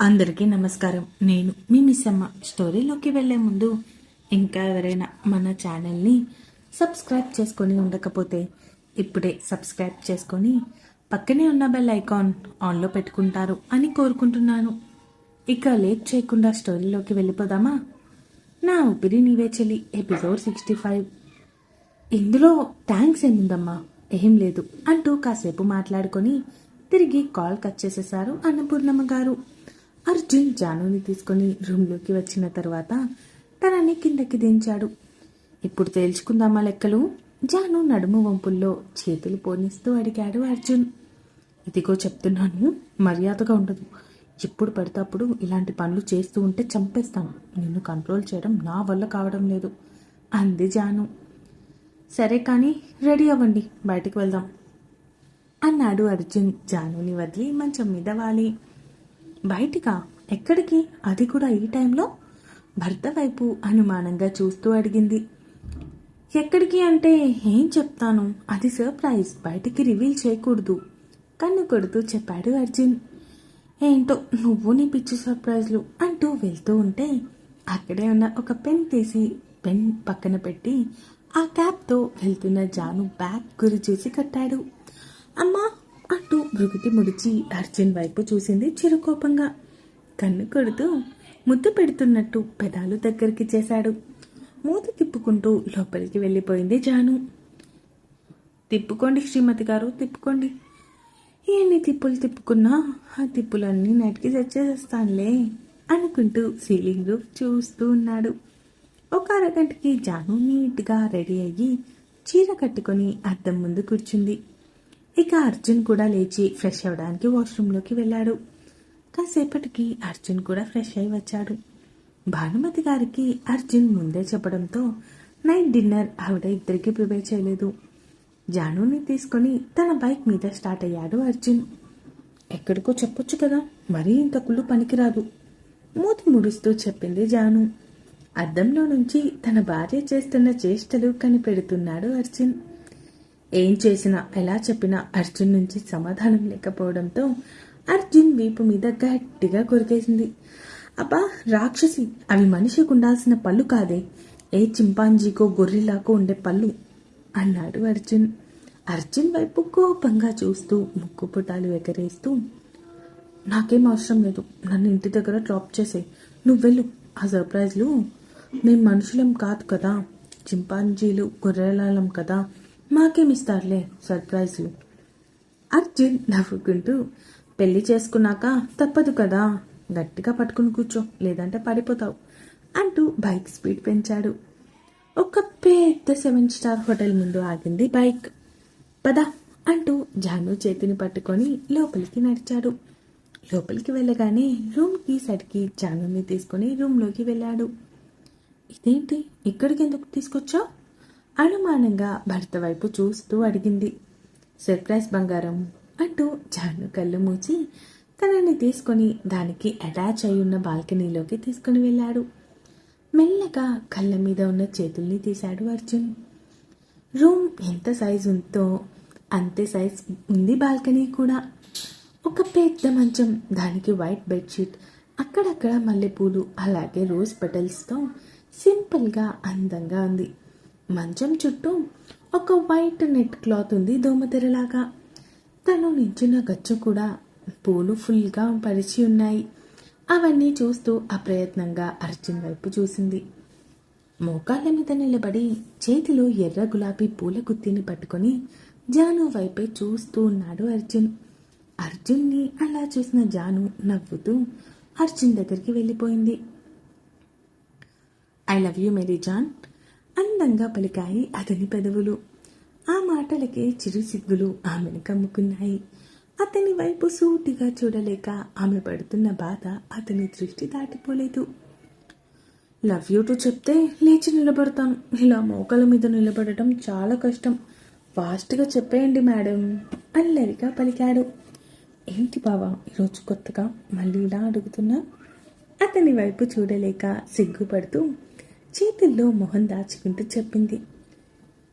అందరికీ నమస్కారం. నేను మీ మిస్సమ్మ. స్టోరీలోకి వెళ్ళే ముందు ఇంకా ఎవరైనా మన ఛానల్ని సబ్స్క్రైబ్ చేసుకొని ఉండకపోతే ఇప్పుడే సబ్స్క్రైబ్ చేసుకొని పక్కనే ఉన్న బెల్ ఐకాన్ ఆన్లో పెట్టుకుంటారు అని కోరుకుంటున్నాను. ఇక లేట్ చేయకుండా స్టోరీలోకి వెళ్ళిపోదామా? నా ఊపిరి నీవే చెల్లి. Episode sixty five. ఇందులో థ్యాంక్స్ ఏముందమ్మా? ఏం లేదు అంటూ కాసేపు మాట్లాడుకొని తిరిగి కాల్ కట్ చేసేశారు అన్నపూర్ణమ్మ గారు. అర్జున్ జానుని తీసుకొని రూమ్లోకి వచ్చిన తర్వాత తనని కిందకి దించాడు. ఇప్పుడు తేల్చుకుందామా లెక్కలు? జాను నడుము వంపుల్లో చేతులు పోనిస్తూ అడిగాడు అర్జున్. ఇదిగో చెప్తున్నాను మర్యాదగా ఉండదు. ఎప్పుడు పడితే అప్పుడు ఇలాంటి పనులు చేస్తూ ఉంటే చంపేస్తాను నిన్ను కంట్రోల్ చేయడం నా వల్ల కావడం లేదు అంది జాను. సరే కానీ రెడీ అవ్వండి బయటికి వెళ్దాం అన్నాడు అర్జున్. జానుని వదిలి మంచం మీద వాలి. బయటికా? ఎక్కడికి? అది కూడా ఈ టైంలో? భర్త వైపు అనుమానంగా చూస్తూ అడిగింది. ఎక్కడికి అంటే ఏం చెప్తాను? అది సర్ప్రైజ్. బయటికి రివీల్ చేయకూడదు. కన్ను కొడుతూ చెప్పాడు అర్జున్. ఏంటో నువ్వు నీ పిచ్చి సర్ప్రైజ్లు అంటూ వెళ్తూ ఉంటే అక్కడే ఉన్న ఒక పెన్ తీసి పెన్ పక్కన పెట్టి ఆ క్యాప్తో వెళ్తున్న జాను బ్యాగ్ గురి చూసి కట్టాడు. అమ్మా అంటూ భృగుటి ముడిచి అర్జున్ వైపు చూసింది చిరుకోపంగా. కన్ను కొడుతూ ముద్దు పెడుతున్నట్టు పెదాలు దగ్గరికి చేశాడు. మూత తిప్పుకుంటూ లోపలికి వెళ్ళిపోయింది జాను. తిప్పుకోండి శ్రీమతి గారు తిప్పుకోండి. ఎన్ని తిప్పులు తిప్పుకున్నా ఆ తిప్పులన్నీ నటికి తెచ్చేస్తానులే అనుకుంటూ సీలింగ్ చూస్తూ ఉన్నాడు. ఒక అరగంటకి జాను నీట్గా రెడీ అయ్యి చీర కట్టుకొని అద్దం ముందు కూర్చుంది. ఇక అర్జున్ కూడా లేచి ఫ్రెష్ అవ్వడానికి వాష్రూమ్లోకి వెళ్ళాడు. కాసేపటికి అర్జున్ కూడా ఫ్రెష్ అయి వచ్చాడు. భానుమతి గారికి అర్జున్ ముందే చెప్పడంతో నైట్ డిన్నర్ ఆవిడ ఇద్దరికి ప్రిపేర్ చేయలేదు. జానుని తీసుకొని తన బైక్ మీద స్టార్ట్ అయ్యాడు అర్జున్. ఎక్కడికో చెప్పొచ్చు కదా మరీ ఇంత కుళ్ళు పనికిరాదు. మూతి ముడుస్తూ చెప్పింది జాను. అద్దంలో నుంచి తన భార్య చేస్తున్న చేష్టలు కనిపెడుతున్నాడు అర్జున్. ఏం చేసినా ఎలా చెప్పినా అర్జున్ నుంచి సమాధానం లేకపోవడంతో అర్జున్ వీపు మీద గట్టిగా కొరికేసింది. అబ్బా రాక్షసి అవి మనిషికి ఉండాల్సిన పళ్ళు కాదే. ఏ చింపాంజీకో గొర్రెలాకో ఉండే పళ్ళు అన్నాడు అర్జున్. అర్జున్ వైపు కోపంగా చూస్తూ ముక్కు పుటాలు ఎగరేస్తూ నాకేం అవసరం లేదు నన్ను ఇంటి దగ్గర డ్రాప్ చేసే నువ్వు వెళ్ళు ఆ సర్ప్రైజ్లు మేము మనుషులం కాదు కదా చింపాంజీలు గొర్రెలం కదా మాకేమిస్తారులే సర్ప్రైజ్లు అర్జున్ నవ్వుకుంటూ పెళ్ళి చేసుకున్నాక తప్పదు కదా గట్టిగా పట్టుకుని కూర్చో లేదంటే పడిపోతావు అంటూ బైక్ స్పీడ్ పెంచాడు. ఒక పెద్ద సెవెన్ స్టార్ హోటల్ ముందు ఆగింది బైక్. పద అంటూ జాను చేతిని పట్టుకొని లోపలికి నడిచాడు. లోపలికి వెళ్ళగానే రూమ్కి సరికి సడికి జానుని తీసుకొని రూమ్లోకి వెళ్ళాడు. ఇదేంటి ఇక్కడికి ఎందుకు తీసుకొచ్చావు? అనుమానంగా భర్త వైపు చూస్తూ అడిగింది. సర్ప్రైజ్ బంగారం అంటూ జాను కళ్ళు మూచి తనని తీసుకొని దానికి అటాచ్ అయి ఉన్న బాల్కనీలోకి తీసుకుని వెళ్ళాడు. మెల్లగా కళ్ళ మీద ఉన్న చేతుల్ని తీశాడు అర్జున్. రూమ్ ఎంత సైజు ఉందో అంతే సైజ్ ఉంది బాల్కనీ కూడా. ఒక పెద్ద మంచం దానికి వైట్ బెడ్షీట్ అక్కడక్కడ మల్లెపూలు అలాగే రోజ్ పెటల్స్తో సింపుల్గా అందంగా ఉంది. మంచం చుట్టూ ఒక వైట్ నెట్ క్లాత్ ఉంది దోమతెరలాగా తను నించున్న గచ్చు కూడా పూలు ఫుల్గా పరిచి ఉన్నాయి. అవన్నీ చూస్తూ అప్రయత్నంగా అర్జున్ వైపు చూసింది. మోకాళ్ళ మీద నిలబడి చేతిలో ఎర్ర గులాబీ పూల గుత్తిని పట్టుకొని జాను వైపే చూస్తూ ఉన్నాడు అర్జున్. అర్జున్ని అలా చూసిన జాను నవ్వుతూ అర్జున్ దగ్గరికి వెళ్ళిపోయింది. I love you Mary John. అందంగా పలికాయి అతని పెదవులు. ఆ మాటలకే చిరుసిగ్గులు ఆమెను కమ్ముకున్నాయి. అతని వైపు సూటిగా చూడలేక ఆమె పడుతున్న బాధ అతని దృష్టి దాటిపోలేదు. లవ్ యూ టు చెప్తే లేచి నిలబడతాను. ఇలా మోకల మీద నిలబడటం చాలా కష్టం. ఫాస్ట్గా చెప్పేయండి మేడం అల్లరిగా పలికాడు. ఏంటి బావా ఈరోజు కొత్తగా మళ్ళీ ఇలా అడుగుతున్నా? అతని వైపు చూడలేక సిగ్గుపడుతూ చేతుల్లో మొహం దాచుకుంటూ చెప్పింది.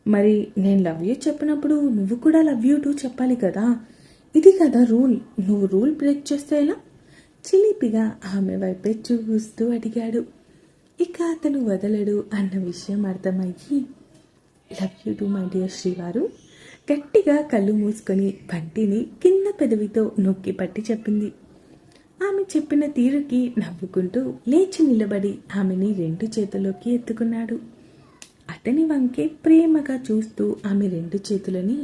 మరి నేను లవ్ యూ చెప్పినప్పుడు నువ్వు కూడా లవ్ యూ టూ చెప్పాలి కదా? ఇది కదా రూల్. నువ్వు రూల్ బ్రేక్ చేస్తే ఎలా? చిలిపిగా ఆమె వైపే చూస్తూ అడిగాడు. ఇక అతను వదలడు అన్న విషయం అర్థమయ్యి love you too my dear శ్రీవారు. గట్టిగా కళ్ళు మూసుకొని బంటిని కింద పెదవితో నొక్కి పట్టి చెప్పింది. ఆమె చెప్పిన తీరుకి నవ్వుకుంటూ లేచి నిలబడి ఆమెని రెండు చేతుల్లోకి ఎత్తుకున్నాడు. అతని వంకే ప్రేమగా చూస్తూ ఆమె రెండు చేతులని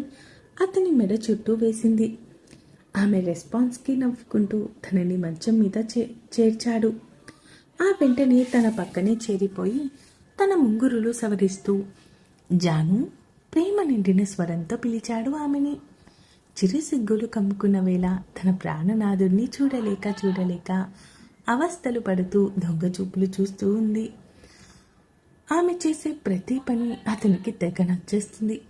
అతని మెడ చుట్టూ వేసింది. ఆమె రెస్పాన్స్కి నవ్వుకుంటూ తనని మంచం మీద చే చేర్చాడు. ఆ వెంటనే తన పక్కనే చేరిపోయి తన ముంగురులు సవరిస్తూ జాను ప్రేమ నిండిన స్వరంతో పిలిచాడు ఆమెని. చిరుసిగ్గులు కమ్ముకున్న వేళ తన ప్రాణనాథుడిని చూడలేక చూడలేక అవస్థలు పడుతూ దొంగ చూపులు చూస్తూ ఉంది. ఆమె చేసే ప్రతి పని అతనికి తెగ నచ్చేస్తుంది.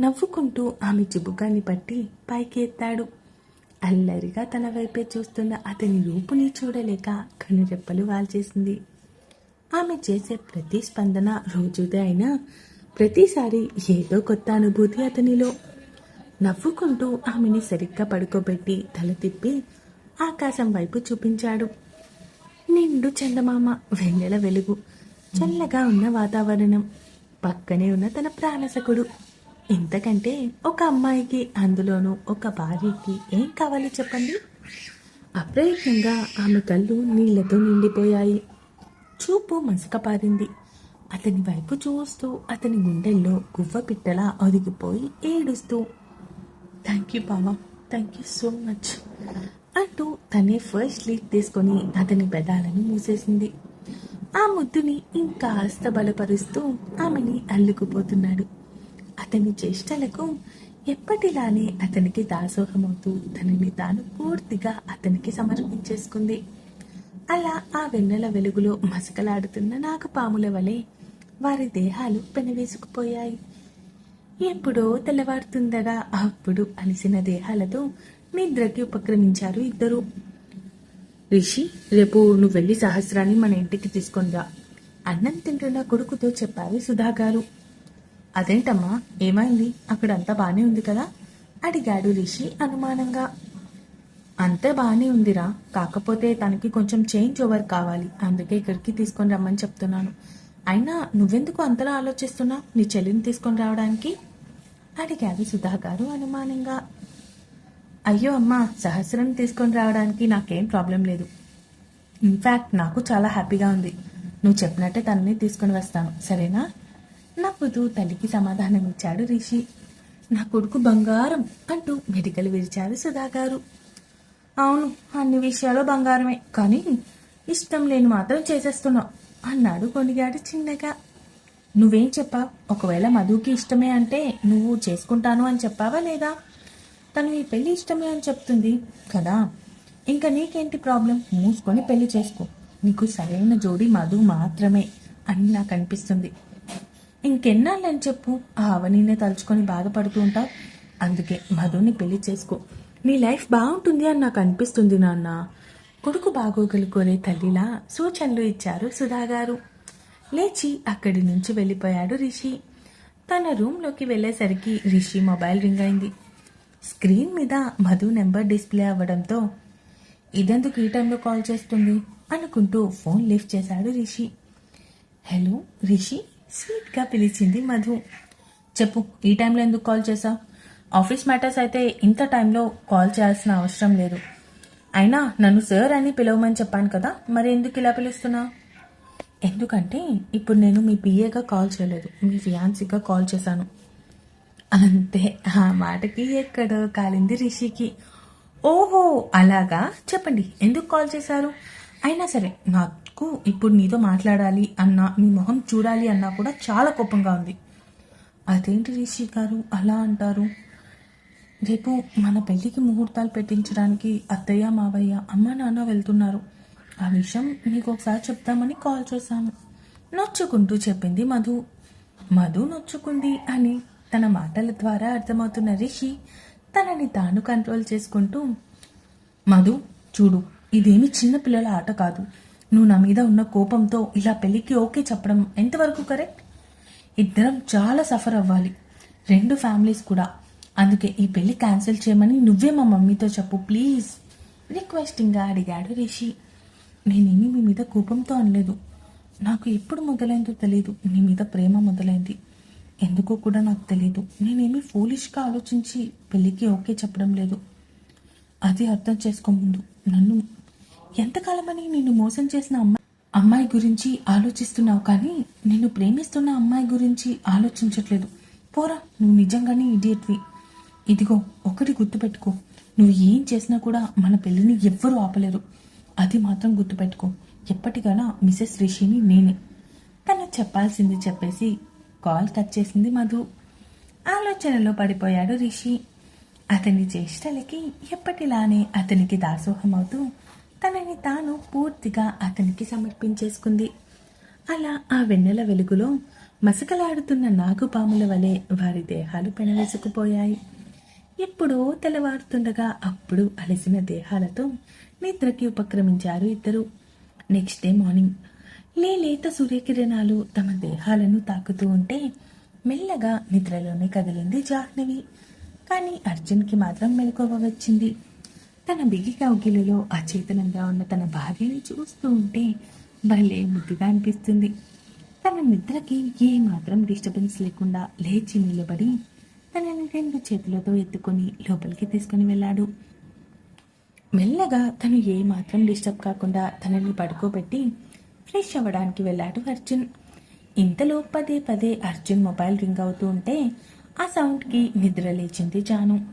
నవ్వుకుంటూ ఆమె చిబుకాన్ని పట్టి పైకి ఎత్తాడు అల్లరిగా తన వైపే చూస్తున్న అతని రూపుని చూడలేక కనురెప్పలు వాల్చేసింది. ఆమె చేసే ప్రతి స్పందన రోజుదే అయినా ప్రతిసారి ఏదో కొత్త అనుభూతి అతనిలో. నవ్వుకుంటూ ఆమెని సరిగ్గా పడుకోబెట్టి తల తిప్పి ఆకాశం వైపు చూపించాడు. నిండు చందమామ వెన్నెల వెలుగు చల్లగా ఉన్న వాతావరణం పక్కనే ఉన్న తన ప్రాణసకుడు ఇంతకంటే ఒక అమ్మాయికి అందులోనూ ఒక భార్యకి ఏం కావాలి చెప్పండి? అప్రయత్నంగా ఆమె కళ్ళు నీళ్ళతో నిండిపోయాయి. చూపు మసకపారింది అతని వైపు చూస్తూ అతని గుండెల్లో గువ్వ పిట్టలా ఒదిగిపోయి ఏడుస్తూ థ్యాంక్ యూ బావా థ్యాంక్ యూ సో మచ్ అంటూ తనే ఫస్ట్ లీడ్ తీసుకొని అతని పెదాలను మూసేసింది. ఆ ముద్దుని ఇంకాస్త బలపరుస్తూ ఆమెని అల్లుకుపోతున్నాడు. అతని చేష్టలకు ఎప్పటిలానే అతనికి దాసోహమవుతూ తనని తాను పూర్తిగా అతనికి సమర్పించేసుకుంది. అలా ఆ వెన్నెల వెలుగులో మసకలాడుతున్న నాగపాముల వలె వారి దేహాలు పెనవేసుకుపోయాయి. ఎప్పుడో తెల్లవారుతుందగా అప్పుడు అలిసిన దేహాలతో నిద్రకి ఉపక్రమించారు ఇద్దరు. రిషి రేపు నువ్వు వెళ్ళి సహస్రాన్ని మన ఇంటికి తీసుకొని రా అన్నం తింటున్న కొడుకుతో చెప్పారు సుధా గారు అదేంటమ్మా ఏమైంది? అక్కడంతా బానే ఉంది కదా? అడిగాడు రిషి అనుమానంగా. అంతా బాగానే ఉందిరా కాకపోతే తనకి కొంచెం చేంజ్ ఓవర్ కావాలి అందుకే ఇక్కడికి తీసుకొని రమ్మని చెప్తున్నాను. అయినా నువ్వెందుకు అంతలా ఆలోచిస్తున్నావు? నీ చెల్లిని తీసుకొని రావడానికి? అడిగారు సుధా గారు అనుమానంగా అయ్యో అమ్మా సహస్రం తీసుకొని రావడానికి నాకేం ప్రాబ్లం లేదు. ఇన్ఫ్యాక్ట్ నాకు చాలా హ్యాపీగా ఉంది. నువ్వు చెప్పినట్టే తనని తీసుకొని వస్తాను. సరేనా? నవ్వుతూ తల్లికి సమాధానం ఇచ్చాడు రిషి. నా కొడుకు బంగారం అంటూ మెడికలు విరిచారు సుధా గారు అవును అన్ని విషయాలు బంగారమే కానీ ఇష్టం లేని మాత్రం చేసేస్తున్నావు అన్నాడు కొనిగాడు చిన్నగా. నువ్వేం చెప్పావు? ఒకవేళ మధుకి ఇష్టమే అంటే నువ్వు చేసుకుంటాను అని చెప్పావా లేదా? తను ఈ పెళ్ళి ఇష్టమే అని చెప్తుంది. కదా? ఇంకా నీకేంటి ప్రాబ్లం? మూసుకొని పెళ్ళి చేసుకో. నీకు సరైన జోడి మధు మాత్రమే అని నాకు అనిపిస్తుంది. ఇంకెన్నాళ్ళని చెప్పు? ఆ అవనీనే తలుచుకొని బాధపడుతూ ఉంటావు. అందుకే మధుని పెళ్ళి చేసుకో. నీ లైఫ్ బాగుంటుంది అని నాకు అనిపిస్తుంది నాన్న. కొడుకు బాగోగలుకోలే తల్లిలా సూచనలు ఇచ్చారు సుధా గారు లేచి అక్కడి నుంచి వెళ్ళిపోయాడు రిషి. తన రూమ్లోకి వెళ్ళేసరికి రిషి మొబైల్ రింగ్ అయింది. స్క్రీన్ మీద మధు నెంబర్ డిస్ప్లే అవ్వడంతో ఇదెందుకు ఈ టైంలో కాల్ చేస్తుంది? అనుకుంటూ ఫోన్ లిఫ్ట్ చేశాడు రిషి. హలో రిషి? స్వీట్గా పిలిచింది మధు. చెప్పు ఈ టైంలో ఎందుకు కాల్ చేసావు ఆఫీస్ మ్యాటర్స్ అయితే ఇంత టైంలో కాల్ చేయాల్సిన అవసరం లేదు. అయినా నన్ను సార్ అని పిలవమని చెప్పాను కదా మరి ఎందుకు ఇలా పిలుస్తున్నావు? ఎందుకంటే ఇప్పుడు నేను మీ పిఏగా కాల్ చేయలేదు. మీ ఫియాన్సీగా కాల్ చేశాను. అంతే. ఆ మాటకి ఎక్కడో కాలింది రిషికి. ఓహో అలాగా? చెప్పండి ఎందుకు కాల్ చేశారు? అయినా సరే నాకు ఇప్పుడు నీతో మాట్లాడాలి అన్నా మీ మొహం చూడాలి అన్నా కూడా చాలా కోపంగా ఉంది. అదేంటి రిషి గారు అలా అంటారు? రేపు మన పెళ్ళికి ముహూర్తాలు పెట్టించడానికి అత్తయ్య మావయ్య అమ్మ నాన్న వెళ్తున్నారు. ఆ విషయం మీకు ఒకసారి చెప్తామని కాల్ చేశాను. నొచ్చుకుంటూ చెప్పింది మధు. మధు నొచ్చుకుంది అని తన మాటల ద్వారా అర్థమవుతున్న రిషి తనని తాను కంట్రోల్ చేసుకుంటూ మధు చూడు ఇదేమి చిన్న పిల్లల ఆట కాదు. నువ్వు నా మీద ఉన్న కోపంతో ఇలా పెళ్ళికి ఓకే చెప్పడం ఎంతవరకు కరెక్ట్? ఇద్దరం చాలా సఫర్ అవ్వాలి. రెండు ఫ్యామిలీస్ కూడా. అందుకే ఈ పెళ్ళి క్యాన్సిల్ చేయమని నువ్వే మా మమ్మీతో చెప్పు ప్లీజ్. రిక్వెస్టింగ్గా అడిగాడు రిషి. నేనేమీ మీ మీద కోపంతో అనలేదు. నాకు ఎప్పుడు మొదలైందో తెలియదు నీ మీద ప్రేమ మొదలైంది. ఎందుకో కూడా నాకు తెలియదు నేనేమీ ఫూలిష్గా ఆలోచించి పెళ్ళికి ఓకే చెప్పడం లేదు. అది అర్థం చేసుకో ముందు. నన్ను ఎంతకాలమని నిన్ను మోసం చేసిన అమ్మాయి అమ్మాయి గురించి ఆలోచిస్తున్నావు కానీ నిన్ను ప్రేమిస్తున్న అమ్మాయి గురించి ఆలోచించట్లేదు. పోరా నువ్వు నిజంగానే ఇడియట్వి ఇదిగో ఒకటి గుర్తుపెట్టుకో. నువ్వు ఏం చేసినా కూడా మన పెళ్ళిని ఎవ్వరూ ఆపలేరు. అది మాత్రం గుర్తుపెట్టుకో. ఎప్పటికైనా మిసెస్ రిషిని నేనే. తను చెప్పాల్సింది చెప్పేసి కాల్ కట్ చేసింది మధు. ఆలోచనలో పడిపోయాడు రిషి. అతని చేష్టలకి ఎప్పటిలానే అతనికి దాసోహమవుతూ తనని తాను పూర్తిగా అతనికి సమర్పించేసుకుంది. అలా ఆ వెన్నెల వెలుగులో మసకలాడుతున్న నాగుపాముల వలె వారి దేహాలు పెనవేసుకుపోయాయి. ఎప్పుడో తెల్లవారుతుండగా అప్పుడు అలసిన దేహాలతో నిద్రకి ఉపక్రమించారు ఇద్దరు. నెక్స్ట్ డే మార్నింగ్ లేలేత సూర్యకిరణాలు తమ దేహాలను తాకుతూ ఉంటే మెల్లగా నిద్రలోనే కదిలింది జాహ్నవి. కానీ అర్జున్కి మాత్రం మెలకువ వచ్చింది. తన బిగి కౌగిలిలో అచేతనంగా ఉన్న తన భార్యని చూస్తూ ఉంటే భలే ముద్దుగా అనిపిస్తుంది. తన నిద్రకి ఏ మాత్రం డిస్టర్బెన్స్ లేకుండా లేచి నిలబడి తనని రెండు చేతులతో ఎత్తుకొని లోపలికి తీసుకుని వెళ్ళాడు. మెల్లగా తను ఏ మాత్రం డిస్టర్బ్ కాకుండా తనని పడుకోబెట్టి ఫ్రెష్ అవ్వడానికి వెళ్ళాడు అర్జున్. ఇంతలో పదే పదే అర్జున్ మొబైల్ రింగ్ అవుతూ ఉంటే ఆ సౌండ్కి నిద్ర లేచింది జాను.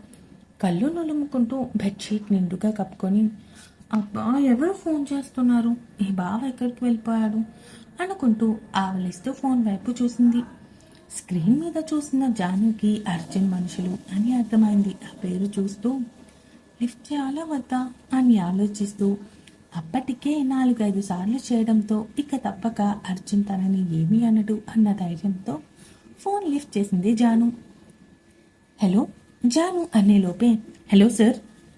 కళ్ళు నులుముకుంటూ బెడ్షీట్ నిండుగా కప్పుకొని అబ్బా ఎవరు ఫోన్ చేస్తున్నారు? ఈ బావ ఎక్కడికి వెళ్ళిపోయాడు? అనుకుంటూ ఆవలిస్తూ ఫోన్ వైపు చూసింది. స్క్రీన్ మీద చూసిన జానుకి అర్జున్ మనుషులు అని అర్థమైంది. ఆ పేరు చూస్తూ లిఫ్ట్ చేయాలా వద్దా అని ఆలోచిస్తూ అప్పటికే నాలుగైదు సార్లు చేయడంతో ఇక తప్పక అర్జున్ తనని ఏమీ అనడు అన్న ధైర్యంతో ఫోన్ లిఫ్ట్ చేసింది జాను. హలో జాను అనే లోపే. హలో సార్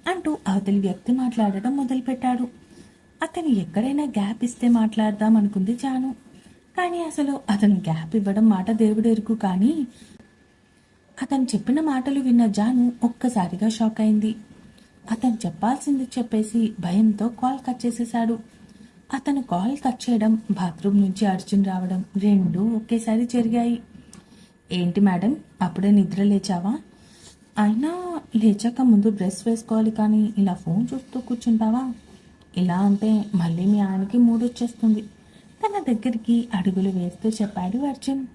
అంటూ అవతలి వ్యక్తి మాట్లాడటం మొదలుపెట్టాడు. అతను ఎక్కడైనా గ్యాప్ ఇస్తే మాట్లాడదాం అనుకుంది జాను. కానీ అసలు అతను గ్యాప్ ఇవ్వడం మాట దేవుడెరుకు కానీ అతను చెప్పిన మాటలు విన్న జాను ఒక్కసారిగా షాక్ అయింది. అతను చెప్పాల్సింది చెప్పేసి భయంతో కాల్ కట్ చేసేశాడు. అతను కాల్ కట్ చేయడం బాత్రూమ్ నుంచి అర్జున్ రావడం రెండూ ఒకేసారి జరిగాయి. ఏంటి మేడం అప్పుడే నిద్ర లేచావా? అయినా లేచాక ముందు డ్రెస్ వేసుకోవాలి కానీ ఇలా ఫోన్ చూస్తూ కూర్చుంటావా? ఇలా అంటే మళ్ళీ మీ ఆయనకి మూడు వచ్చేస్తుంది. తన దగ్గరికి అడుగులు వేస్తూ చెప్పాడు అర్జున్.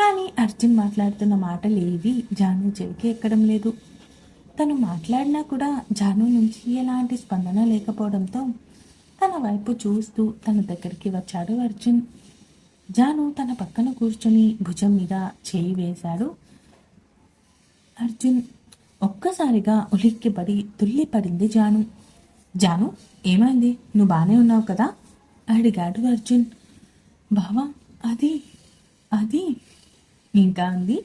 కానీ అర్జున్ మాట్లాడుతున్న మాటలు ఏవి జాను చెవికి ఎక్కడం లేదు. తను మాట్లాడినా కూడా జాను నుంచి ఎలాంటి స్పందన లేకపోవడంతో తన వైపు చూస్తూ తన దగ్గరికి వచ్చాడు అర్జున్. జాను తన పక్కన కూర్చొని భుజం మీద చేయి వేశాడు. అర్జున్ ఒక్కసారిగా ఉలిక్కిపడి తుల్లిపడింది జాను. జాను ఏమైంది? నువ్వు బాగానే ఉన్నావు కదా? అడిగాడు అర్జున్. బావా అది అది ఇంకా ఉంది?